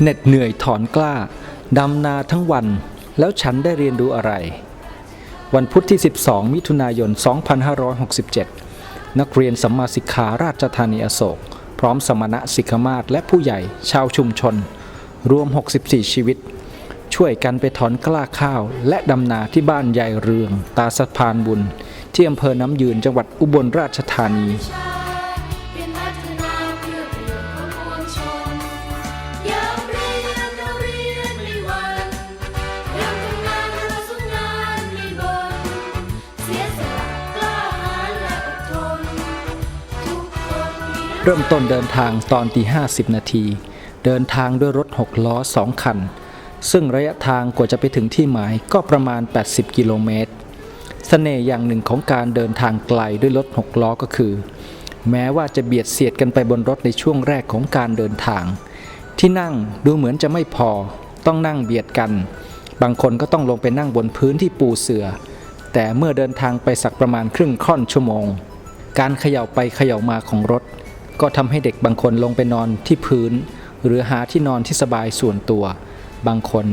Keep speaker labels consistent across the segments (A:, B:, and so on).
A: เหน็ดเหนื่อยถอนกล้า ดำนาทั้งวัน แล้วฉันได้เรียนรู้อะไร วันพุธที่ 12 มิถุนายน 2567 นักเรียนสัมมาสิกขาราชธานีอโศก พร้อมสมณะสิกขมาศและผู้ใหญ่ชาวชุมชน รวม 64 ชีวิต ช่วยกันไปถอนกล้าข้าว และดำนาที่บ้านยายเรือง ตาสะพานบุญ ที่อำเภอน้ำยืนจังหวัดอุบลราชธานี
B: เริ่ม
A: ต้นเดินทางตอนตี50 นาที เดินทางด้วยรถ 6 ล้อ 2 คัน ซึ่งระยะทางกว่าจะไปถึงที่หมายก็ประมาณ 80 กิโลเมตรเสน่ห์อย่างหนึ่งของการเดินทางไกลด้วยรถ 6 ล้อก็คือ แม้ว่าจะเบียดเสียดกันไปบนรถในช่วงแรกของการเดินทาง ที่นั่งดูเหมือนจะไม่พอ ต้องนั่งเบียดกัน บางคนก็ต้องลงไปนั่งบนพื้นที่ปูเสื่อ แต่เมื่อเดินทางไปสักประมาณครึ่งค่อนชั่วโมง การเขย่าไปเขย่ามาของรถ ก็ทำให้เด็กบางคนลงไปนอนที่พื้น หรือหาที่นอนที่สบายส่วนตัว บางคน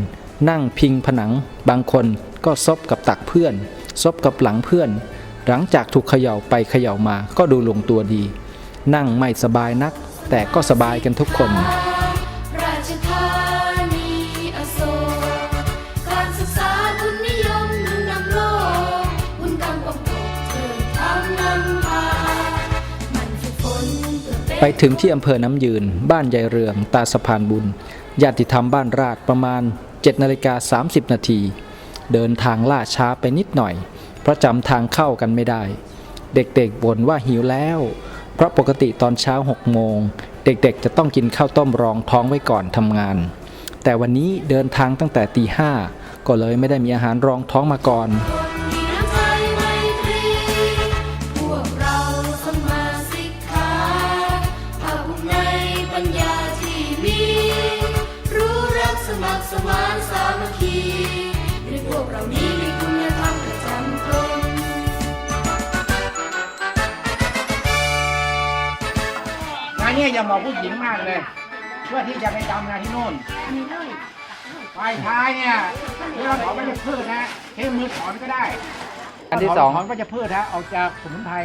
A: นั่งพิงผนัง บางคนก็ซบกับตักเพื่อน ซบกับหลังเพื่อน หลังจากถูกเขย่าไปเขย่ามาก็ดูลงตัวดี นั่งไม่สบายนัก แต่ก็สบายกันทุกคน ไปถึงที่อำเภอน้ำยืน บ้านยายเรือง ตาสะพานบุญ ญาติธรรมบ้านราชประมาณ7นาฬิกา30 นาที เดินทางล่าช้าไปนิดหน่อย เพราะจำทางเข้ากันไม่ได้ เด็กๆบ่นว่าหิวแล้ว เพราะปกติตอนเช้า6โมง เด็กๆจะต้องกินข้าวต้มรองท้องไว้ก่อนทำงาน แต่วันนี้เดินทางตั้งแต่ตีห้าก็เลยไม่ได้มีอาหารรองท้องมาก่อน
B: นเนี้
C: อย่าเหมาะผู้หญิงมากเลยเพื่อที่จะไปดำนาที่โน่นฝ่ายชายเนี่ยเวลาถอนมันจะพืชนะใช้มือถอนก็ได้
A: อันที่สอง
C: ถอนก็จะพืชฮะออกจากสมุนไพร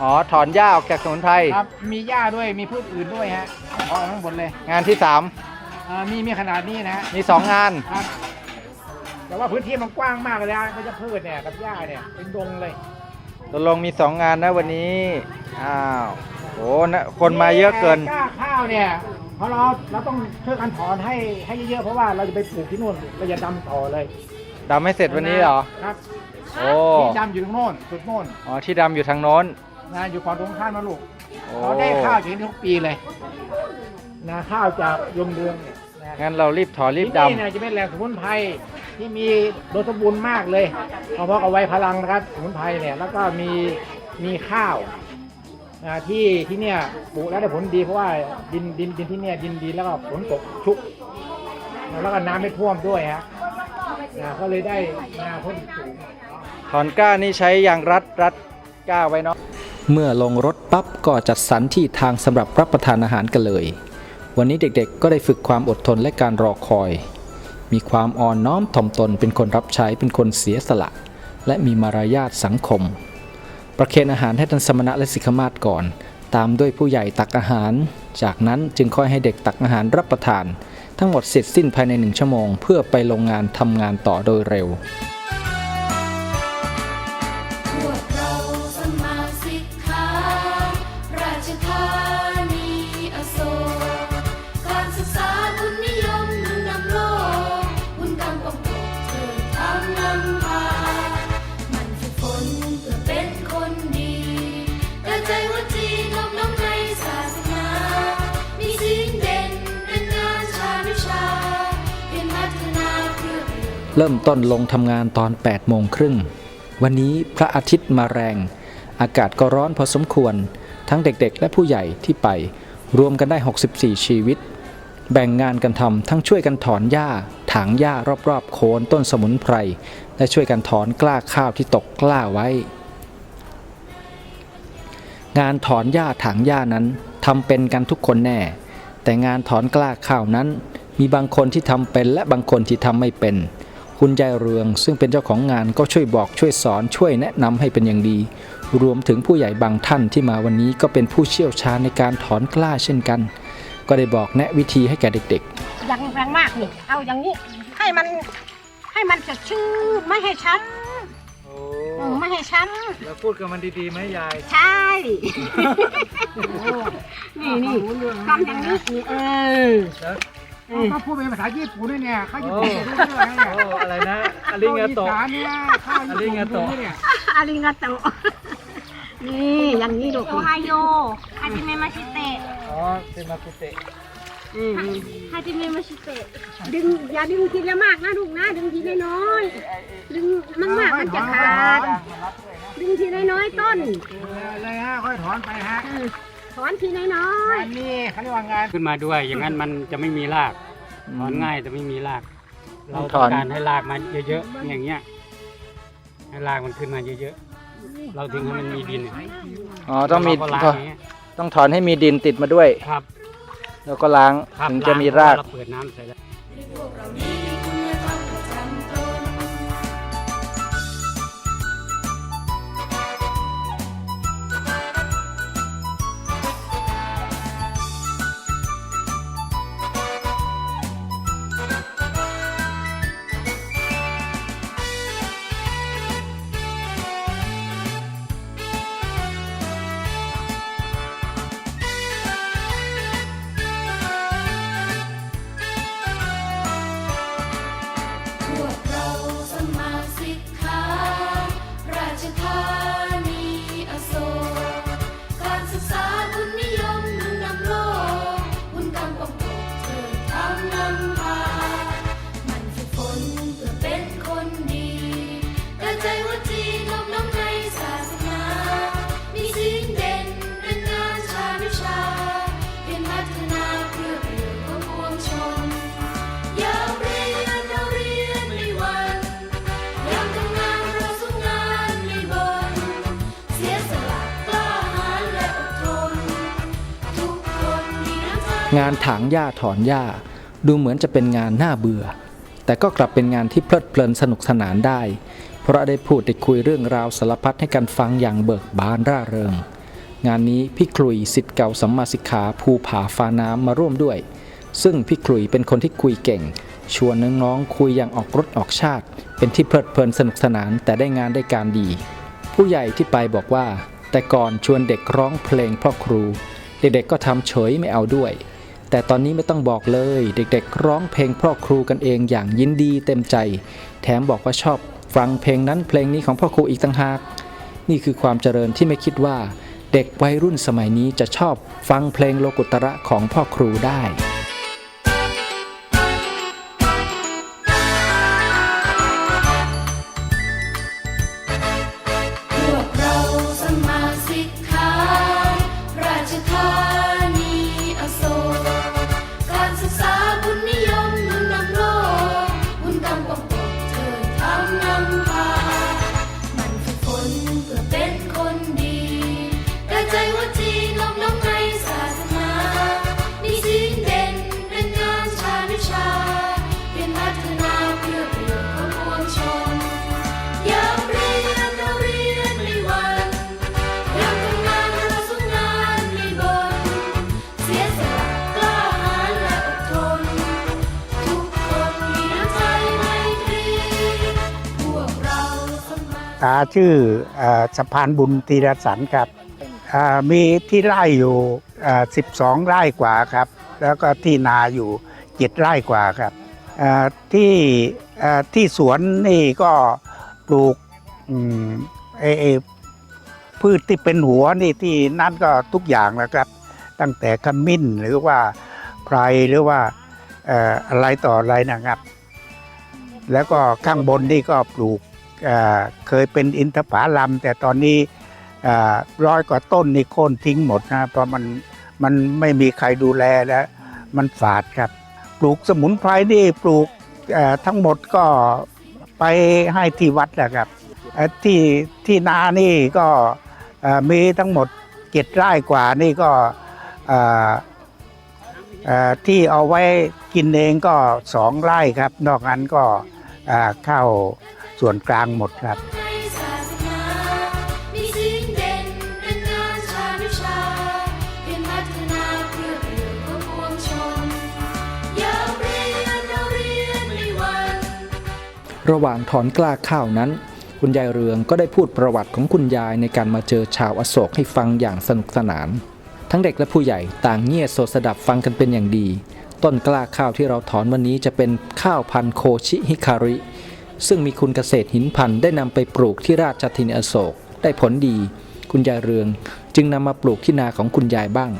A: อ๋อ ถอนหญ้าออกจากสมุนไพร
C: ครับมีหญ้าด้วยมีพืชอื่นด้วยฮะออกทั้งหมดเลย
A: งานที่
C: อ่ามีมีขนาดนี้นะฮะ
A: 3มี2งาน
C: ครับ แต่ว่าพื้นที่มันกว้างมากเลยนะก็จะพืชเนี่ยกับหญ้าเนี่ยเป็นดงเลย
A: ตกลงมี2งานนะวันนี้ อ้าว โอ้นะคนมาเยอะเกิน
C: กล้าข้าวเนี่ยเพราะเราเราต้องช่วยกันถอนให้ให้เยอะๆเพราะว่าเราจะไปปลูกที่นู่นเราจะดำต่อเลย
A: ดำไม่เสร็จวันนี้เหรอ
C: ครับ
A: โอ้
C: ที่ดำอยู่ตรงโน้นจุดโน้น
A: อ๋อที่ดำอยู่ทางโน้น
C: นะอยู่ฝั่งตรงข้ามมาลูก
A: โอ้
C: เราได้ข้าวจากที่นี่ทุกปีเลยนะข้าวจากยมเรืองเนี่ยนะ
A: งั้นเรารีบถอนรีบ
C: ที่นี่
A: ดำ
C: เนี่ยจะเป็นแหล่งสมุนไพรที่มีโดยสมบูรณ์มากเลยเพราะเอาไว้พลังนะครับสมุนไพรเนี่ยแล้วก็มีมีข้าว นะที่ที่เนี่ยปลูกแล้วได้ผลดีเพราะว่าดินดินดินที่เนี่ยดินดีแล้วก็ฝนตกชุกนะแล้วก็น้ำไม่ท่วมด้วยฮะนะก็เลยได้นาพ้นสูง
A: ถอนก้านี่ใช้ยางรัดรัดก้าไว้เนาะเมื่อลงรถปั๊บก็จัดสรรที่ทางสำหรับรับประทานอาหารกันเลย วันนี้เด็กๆ ก็ได้ฝึกความอดทนและการรอคอย มีความอ่อนน้อมถ่อมตนเป็นคนรับใช้เป็นคนเสียสละ และมีมารยาทสังคม ประเคนอาหารให้ท่านสมณะและสิกขมาศก่อน ตามด้วยผู้ใหญ่ตักอาหาร จากนั้นจึงค่อยให้เด็กตักอาหารรับประทาน ทั้งหมดเสร็จสิ้นภายในหนึ่งชั่วโมง เพื่อไปลงงานทำงานต่อโดยเร็ว เริ่มต้นลงทำงานตอน 8 โมงครึ่ง วันนี้พระอาทิตย์มาแรง อากาศก็ร้อนพอสมควร ทั้งเด็กๆ และผู้ใหญ่ที่ไป รวมกันได้ 64 ชีวิต แบ่งงานกันทำทั้งช่วยกันถอนหญ้า ถางหญ้ารอบๆ โคนต้นสมุนไพร และช่วยกันถอนกล้าข้าวที่ตกกล้าไว้ งานถอนหญ้าถางหญ้านั้นทำเป็นกันทุกคนแน่ แต่งานถอนกล้าข้าวนั้น มีบางคนที่ทำเป็นและบางคนที่ทำไม่เป็น คุณยายเรือง ซึ่งเป็นเจ้าของงานก็ช่วยบอกช่วยสอนช่วยแนะนำให้เป็นอย่างดี รวมถึงผู้ใหญ่บางท่านที่มาวันนี้ก็เป็นผู้เชี่ยวชาญในการถอนกล้าเช่นกัน ก็ได้บอกแนะวิธีให้แก่เด็ก
D: ยังแรงมากนี่เอาอย่างนี้ให้มันให้มันสดชื่นไม่ให้ช้ำอืมไม่ให้ช้
A: แล้วพูดกับมันดีๆไหมยายำ
D: ใช่ นี่นี่ทำอย่างนี้นี่เออ เออ
C: เขาพูดเป็นภาษาญี่ปุ่นด้วยเนี่ยเขาญี่ปุ่นรู้เรื่องนะเนี่ย
A: อะไรนะอลิงาโตะ
C: ข้าวอีสานเนี่ยข้าวญี่ปุ่นเนี่ย
D: อาริงาโตะนี่อย่างนี้ลูก
E: โอไฮโอฮาจิเมมาชิเตะ
A: อ๋อเซมาคุเตะ
D: อืม
E: ฮาจิเมมาชิเตะ
D: ดึงอย่าดึงทีละมากนะลูกนะดึงทีละน้อยๆดึงมันมากมันจะขาด ดึงทีละน้อยๆต้น
C: เลยฮะค่อยถอนไปฮะ
D: เออ ถอนทีละน้อย
C: อันนี้เขาเรียกว่างาน
F: ขึ้นมาด้วย อย่างนั้นมันจะไม่มีรากถอนง่ายแต่ไม่มีราก เรา
A: ถ
F: ต้อ
A: องน
F: การให้รากมันเยอะๆอย่างเงี้ยให้รากมันขึ้นมาเยอะๆเราถึงให้มันมีดินเนี่ย
A: อ๋อต้องมี
F: เราก็ล้างอย่างเงี้ย
A: ต้องถอนให้มีดินติดมาด้วย
F: ครับ
A: แล้วก็ล้าง
F: ครับ
A: ถึงจะมีราก
F: เราเปิดน้ำใส่แล้ว
B: พ งาน
A: ถางหญ้าถอนหญ้า ดูเหมือนจะเป็นงานน่าเบื่อ แต่ก็กลับเป็นงานที่เพลิดเพลินสนุกสนานได้ พระได้พูดได้คุยเรื่องราวสารพัดให้กันฟังอย่างเบิกบานร่าเริง งานนี้พี่คลุยสิทธิ์เก่าสัมมาสิกขาภูผาฟ้าน้ำมาร่วมด้วย ซึ่งพี่คลุยเป็นคนที่คุยเก่ง ชวนน้องๆคุยอย่างออกรถออกชาติ เป็นที่เพลิดเพลินสนุกสนานแต่ได้งานได้การดี ผู้ใหญ่ที่ไปบอกว่า แต่ก่อนชวนเด็กร้องเพลงเพ่อครู เด็กๆก็ทำเฉยไม่เอาด้วย แต่ตอนนี้ไม่ต้องบอกเลย เด็กๆ ร้องเพลงเพ่อครูกันเองอย่างยินดีเต็มใจ แถมบอกว่าชอบ ฟังเพลงนั้นเพลงนี้ของพ่อครูอีกต่างหาก นี่คือความเจริญที่ไม่คิดว่า เด็กวัยรุ่นสมัยนี้จะชอบฟังเพลงโลกุตระของพ่อครูได้
B: ชื่ออสะพา
G: นบุญธีรสันครับมีที่ไร่อยู่สิบสองไร่กว่าครับ แล้วก็ที่นาอยู่เจ็ดไร่กว่าครับที่ที่สวนนี่ก็ปลูกพืชที่เป็นหัวนี่ที่นั่นก็ทุกอย่างนะครับ ตั้งแต่ขมิ้นหรือว่าไพรหรือว่าอะไรต่ออะไรนะครับ แล้วก็ข้างบนนี่ก็ปลูก เคยเป็นอินทผลัมแต่ตอนนี้ร้อยกว่าต้นนี่โค่นทิ้งหมดนะเพราะมันมันไม่มีใครดูแลแล้วมันฝาดครับ ปลูกสมุนไพรนี่ปลูกทั้งหมดก็ไปให้ที่วัดแหละครับที่ที่นานี่ก็มีทั้งหมดเจ็ดไร่กว่านี่ก็ที่เอาไว้กินเองก็สองไร่ครับ นอกนั้นก็เข้า ส่วนกลางหมดครับ
B: ระหว่า
A: งถอนกล้าข้าวนั้น คุณยายเรืองก็ได้พูดประวัติของคุณยายในการมาเจอชาวอโศกให้ฟังอย่างสนุกสนาน ทั้งเด็กและผู้ใหญ่ต่างเงียบโสดสดับฟังกันเป็นอย่างดี ต้นกล้าข้าวที่เราถอนวันนี้จะเป็นข้าวพันธุ์โคชิฮิคาริ ซึ่งมีคุณเกษตรหินพันธุ์ได้นำไปปลูกที่ราชทินอโศก ได้ผลดี คุณยายเรืองจึงนำมาปลูกที่นาของ
B: คุณยายบ้าง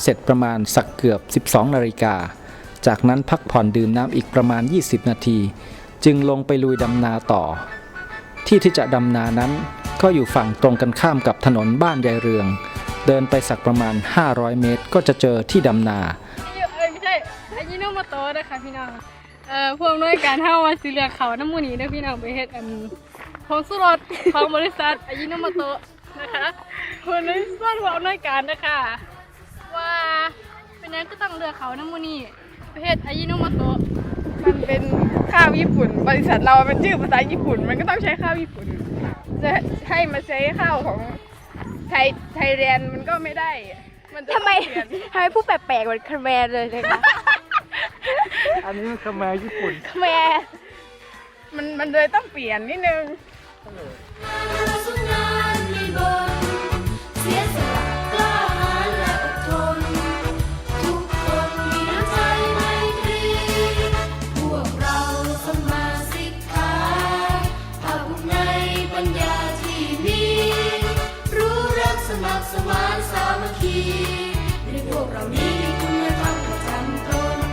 B: เสร็
A: จประมาณสักเกือบ 12 นาฬิกา จากนั้นพักผ่อนดื่มน้ำอีกประมาณ 20 นาที จึงลงไปลุยดำนาต่อ ที่ที่จะดำนานั้นก็อยู่ฝั่งตรงกันข้ามกับถนนบ้านยายเรือง เดินไปสักประมาณ 500 เมตรก็จะเจอที่ดำนา
E: เอ้ยไม่ใช่อายิโนโมโตะนะคะพี่น้องเอ่อพวกน่วยการเฮามาสิเลือเขาน้ำมูนี้เด้อพี่น้องไปเฮ็ดอันผงสุรสของบริษัทอายิโนโมโตะนะคะคนในส่วนของหน่วยการนะคะ ว่า เป็นหยังก็ต้องเลือกเขาน้ำมูนี้ไปเฮ็ดอายิโนโมโตะ
H: มันเป็นข้าวญี่ปุ่น บริษัทเราเป็นชื่อภาษาญี่ปุ่น มันก็ต้องใช้ข้าวญี่ปุ่น จะให้มาใช้ข้าวของไทยไทยแลนด์มันก็ไม่ได้ มันจะ
E: ทำไม
H: ต้องเปลี่ยน
E: ทำไมผู้แปลกๆเหมือนคาแมนเลยนะคะ
C: อันนี้มันขมาญี่ปุ่น
E: คาแมน
H: มันมันเลยต้องเปลี่ยนนิดนึง
B: เร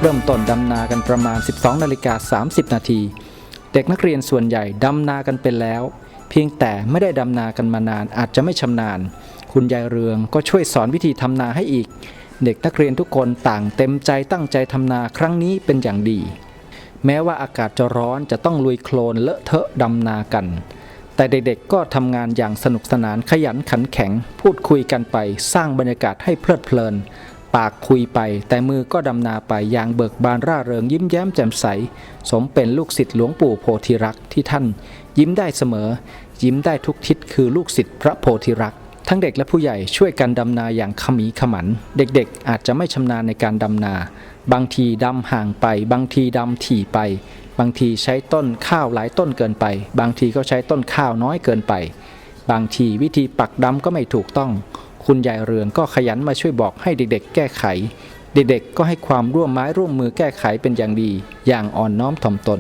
B: เริ่มต้น
A: ดำนากันประมาณ 12นาฬิกา30 นาที เด็กนักเรียนส่วนใหญ่ดำนากันเป็นแล้ว เพียงแต่ไม่ได้ดำนากันมานานอาจจะไม่ชำนาญ คุณยายเรืองก็ช่วยสอนวิธีทำนาให้อีก เด็กนักเรียนทุกคนต่างเต็มใจตั้งใจทำนาครั้งนี้เป็นอย่างดี แม้ว่าอากาศจะร้อนจะต้องลุยโคลนเลอะเทอะดำนากัน แต่เด็กๆก็ทำงานอย่างสนุกสนานขยันขันแข็ง พูดคุยกันไปสร้างบรรยากาศให้เพลิดเพลิน ปากคุยไป แต่มือก็ดำนาไปอย่างเบิกบานร่าเริงยิ้มแย้มแจ่มใส สมเป็นลูกศิษย์หลวงปู่โพธิรักที่ท่าน ยิ้มได้เสมอ ยิ้มได้ทุกทิศคือลูกศิษย์พระโพธิรักทั้งเด็กและผู้ใหญ่ช่วยกันดำนาอย่างขมีขมัน เด็กๆ อาจจะไม่ชำนาญในการดำนา บางทีดำห่างไป บางทีดำถี่ไป บางทีใช้ต้นข้าวหลายต้นเกินไป บางทีก็ใช้ต้นข้าวน้อยเกินไป บางทีวิธีปักดำก็ไม่ถูกต้อง คุณยายเรืองก็ขยันมาช่วยบอกให้เด็กๆ แก้ไข เด็กๆ ก็ให้ความร่วมไม้ร่วมมือแก้ไขเป็นอย่างดี อย่างอ่อนน้อมถ่อมตน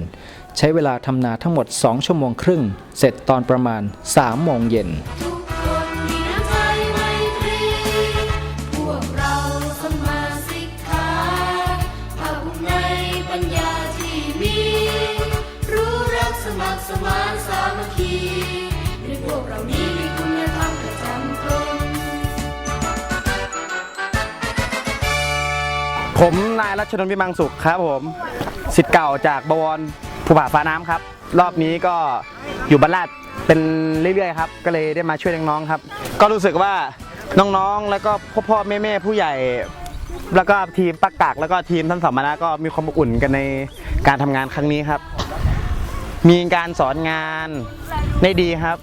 A: ใช้เวลาทำนาทั้งหมด 2 ชั่วโมงครึ่ง เสร็จตอนประมาณ3โมงเย็น
B: ทุกคนมีน้ำใจไมตรีพวกเราสมมาสิกขาภาคภูมิในปัญญาที่มีรู้รักสมัครสมานสามัคคีด้วยพวกเรานี้
I: ผมนายรัชนนท์วิมังสุขครับผมสิทธิ์เก่าจากบวรภูผาฟ้าน้ำครับ รอบนี้ก็อยู่บ้านลาดเป็นเรื่อยๆครับก็เลยได้มาช่วยน้องๆครับ ก็รู้สึกว่าน้องๆ แล้วก็พ่อพ่อๆแม่ๆผู้ใหญ่ แล้วก็ทีมปักกักแล้วก็ทีมท่านสมณะก็มีความอบอุ่นกันในการทำงานครั้งนี้ครับ มีการสอนงานได้ดีครับ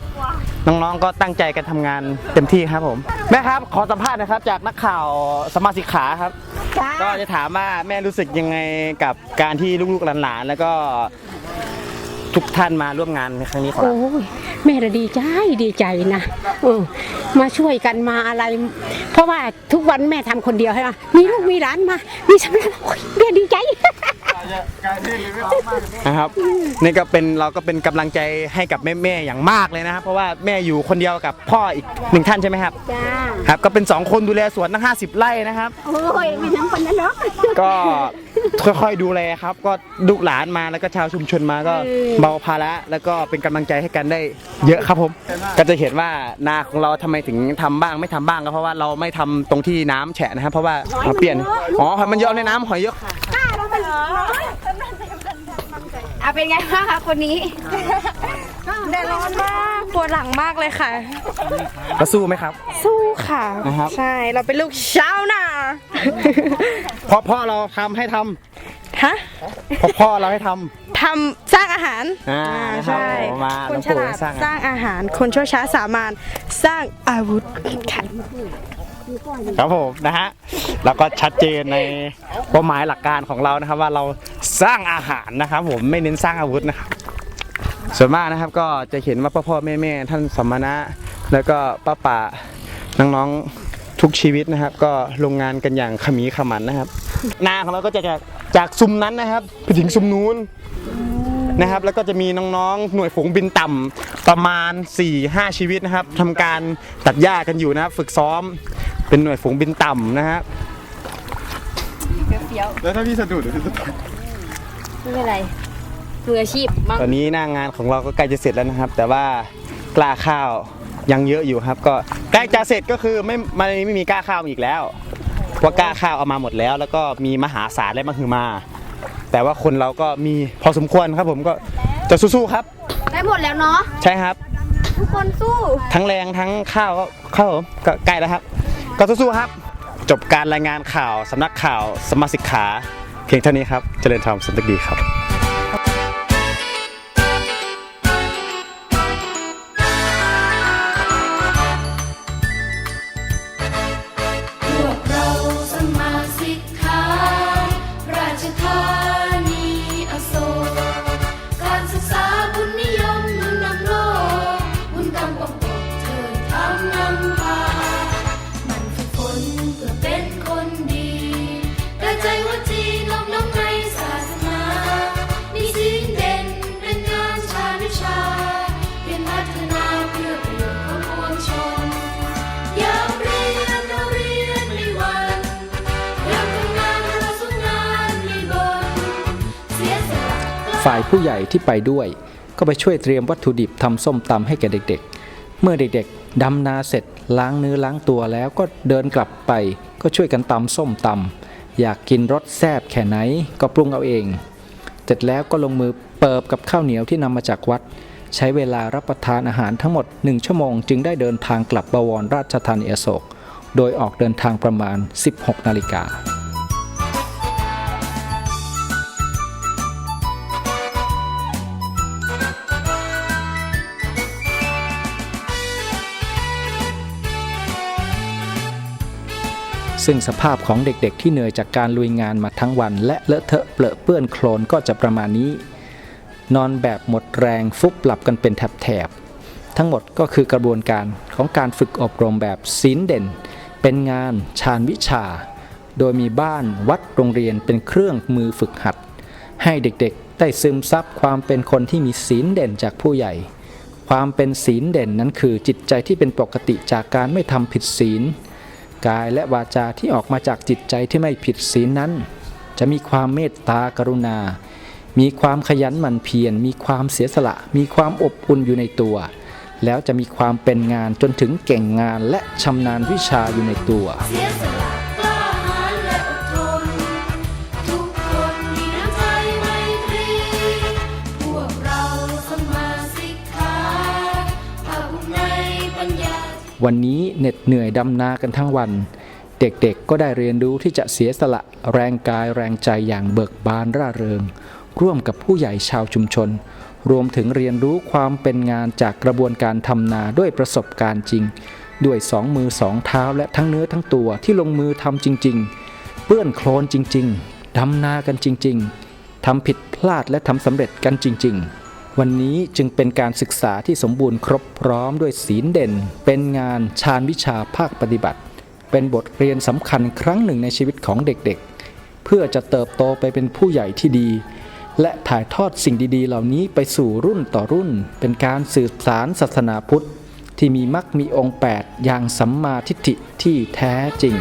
I: น้องๆก็ตั้งใจกันทำงานเต็มที่ครับผมแม่ครับขอสัมภาษณ์นะครับจากนักข่าวสมาสิกขาครับ
D: จ้า
I: ก็จะถามว่าแม่รู้สึกยังไงกับการที่ลูกๆหลานๆแล้วก็ทุกท่านมาร่วมงานในครั้งนี้ครับ
D: โอ้ยแม่ละดีใจดีใจนะเออมาช่วยกันมาอะไร เพราะว่าทุกวันแม่ทำคนเดียวใช่ไหมมีลูกมีหลานมา มีสำนักโอ้ยแม่ดีใจ
I: นะครับนี่ก็เป็นเราก็เป็นกำลังใจให้กับแม่ๆอย่างมากเลยนะครับเพราะว่าแม่อยู่คนเดียวกับพ่ออีกหนึ่งท่านใช่ไหมครับ
D: จ้า
I: ครับก็เป็นสองคนดูแลสวนตั้ง 50 ไร่นะครับ
D: โอ้ยไม่ถึงคนนั้นหรอก
I: ก็ค่อยๆดูแลครับ ก็ลูกหลานมาแล้วก็ชาวชุมชนมาก็
D: เออ
I: เบาภาระแล้วก็เป็นกำลังใจให้กันได้เยอะครับผม ก็จะเห็นว่านาของเราทำไมถึงทำบ้างไม่ทำบ้างก็เพราะว่าเราไม่ทำตรงที่น้ำแฉะนะครับเพราะว่าเราเปลี่ยนอ๋อหอยมันเยอะในน้ำหอยเยอะ
H: อะเป็นไงบ้างคะคนนี้แดดร้อนมากปวดหลังมากเลยค่ะ
I: ก็สู้ไหมครับ
H: สู้ค่ะ
I: นะครับ
H: ใช่เราเป็นลูกชาวนา
I: เพราะพ่อเราทำให้ทำ
H: ฮะ
I: เพราะพ่อเราให้ทำ
H: ทำสร้างอาหาร
I: อ่า
H: ใช่
I: นะครับมา
H: คนฉ
I: หลวงปู่
H: ลาด
I: สร้างอาหาร
H: สร้างอาหาร คนชั่วช้าสามานสร้างอาวุธค่ะ
I: ครับผมนะฮะแล้วก็ชัดเจนในเป้าหมายหลักการของเรานะครับว่าเราสร้างอาหารนะครับ ผมไม่เน้นสร้างอาวุธนะครับส่วนมากนะครับก็จะเห็นว่าพ่อพ่อแม่แม่ท่านสมณะ แล้วก็ป้าป่าน้องๆทุกชีวิตนะครับ ก็ลงงานกันอย่างขมีขมันนะครับ นาของเราก็จะจากจากซุ้มนั้นนะครับไปถึงซุ้มนู้นนะครับ แล้วก็จะมีน้องๆหน่วยฝูงบินต่ำประมาณ 4-5 ชีวิตนะครับทำการตัดหญ้ากันอยู่นะครับ ฝึกซ้อม เป็นหน่วยฝูงบินต่ำนะฮะ
H: ไม่เป็นไรมืออาชีพบ้าง
I: ตอนนี้หน้างานของเราก็ใกล้จะเสร็จแล้วนะครับ แต่ว่ากล้าข้าวยังเยอะอยู่ครับ ก็ใกล้จะเสร็จก็คือไม่ไม่ไม่มีกล้าข้าวอีกแล้วเพราะกล้าข้าวเอามาหมดแล้ว แล้วก็มีมหาศาลและมหึมา แต่ว่าคนเราก็มีพอสมควรครับผมก็จะสู้ๆครับ
H: ได้หมดแล้วเนาะ
I: ใช่ครับ
H: ทุกคนสู้
I: ทั้งแรงทั้งข้าวก็ข้าวก็ใกล้แล้วครับ ก็สู้ๆครับ จบการรายงานข่าวสำนักข่าวสมาสิกขา เพียงเท่านี้ครับ เจริญธรรมสันติดีครับ
B: ฝ่าย
A: ผู้ใหญ่ที่ไปด้วย ก็ไปช่วยเตรียมวัตถุดิบทำส้มตำให้แก่เด็กๆ เมื่อเด็กๆดำนาเสร็จล้างเนื้อล้างตัวแล้วก็เดินกลับไป ก็ช่วยกันตำส้มตำอยากกินรสแซ่บแค่ไหนก็ปรุงเอาเอง เสร็จแล้วก็ลงมือเปิบกับข้าวเหนียวที่นำมาจากวัด ใช้เวลารับประทานอาหารทั้งหมด 1 ชั่วโมงจึงได้เดินทางกลับบวรราชธานีอโศก โดยออกเดินทางประมาณ 16 นาฬิกา ซึ่งสภาพของเด็กๆ ที่เหนื่อยจากการลุยงานมาทั้งวัน และเลอะเทอะเปลอะเปื้อนโคลนก็จะประมาณนี้ นอนแบบหมดแรงฟุบหลับกันเป็นแถบๆทั้งหมดก็คือกระบวนการของการฝึกอบรมแบบศีลเด่น เป็นงานชาญวิชา โดยมีบ้านวัดโรงเรียนเป็นเครื่องมือฝึกหัด ให้เด็กๆ ได้ซึมซับความเป็นคนที่มีศีลเด่นจากผู้ใหญ่ ความเป็นศีลเด่นนั้นคือจิตใจที่เป็นปกติจากการไม่ทำผิดศีล กายและวาจาที่ออกมาจากจิตใจที่ไม่ผิดศีลนั้น จะมีความเมตตากรุณา มีความขยันหมั่นเพียร มีความเสียสละ มีความอบอุ่นอยู่ในตัว แล้วจะมีความเป็นงานจนถึงเก่งงานและชำนาญวิชาอยู่ในตัว
B: วัน
A: นี้เหน็ดเหนื่อยดำนากันทั้งวัน เด็กๆก็ได้เรียนรู้ที่จะเสียสละแรงกายแรงใจอย่างเบิกบานร่าเริง ร่วมกับผู้ใหญ่ชาวชุมชน รวมถึงเรียนรู้ความเป็นงานจากกระบวนการทำนาด้วยประสบการณ์จริง ด้วยสองมือสองเท้าและทั้งเนื้อทั้งตัวที่ลงมือทำจริง ๆ เปื้อนโคลนจริง ๆดำนากันจริง ๆทำผิดพลาดและทำสำเร็จกันจริง ๆ วันนี้จึงเป็นการศึกษาที่สมบูรณ์ครบพร้อมด้วยศีลเด่น เป็นงานชาญวิชาภาคปฏิบัติ เป็นบทเรียนสำคัญครั้งหนึ่งในชีวิตของเด็กๆ เพื่อจะเติบโตไปเป็นผู้ใหญ่ที่ดี และถ่ายทอดสิ่งดีๆ เหล่านี้ไปสู่รุ่นต่อรุ่น เป็นการสืบสารศาสนาพุทธ ที่มีมรรคมีองค์ 8 อย่างสัมมาทิฏฐิที่แท้จริง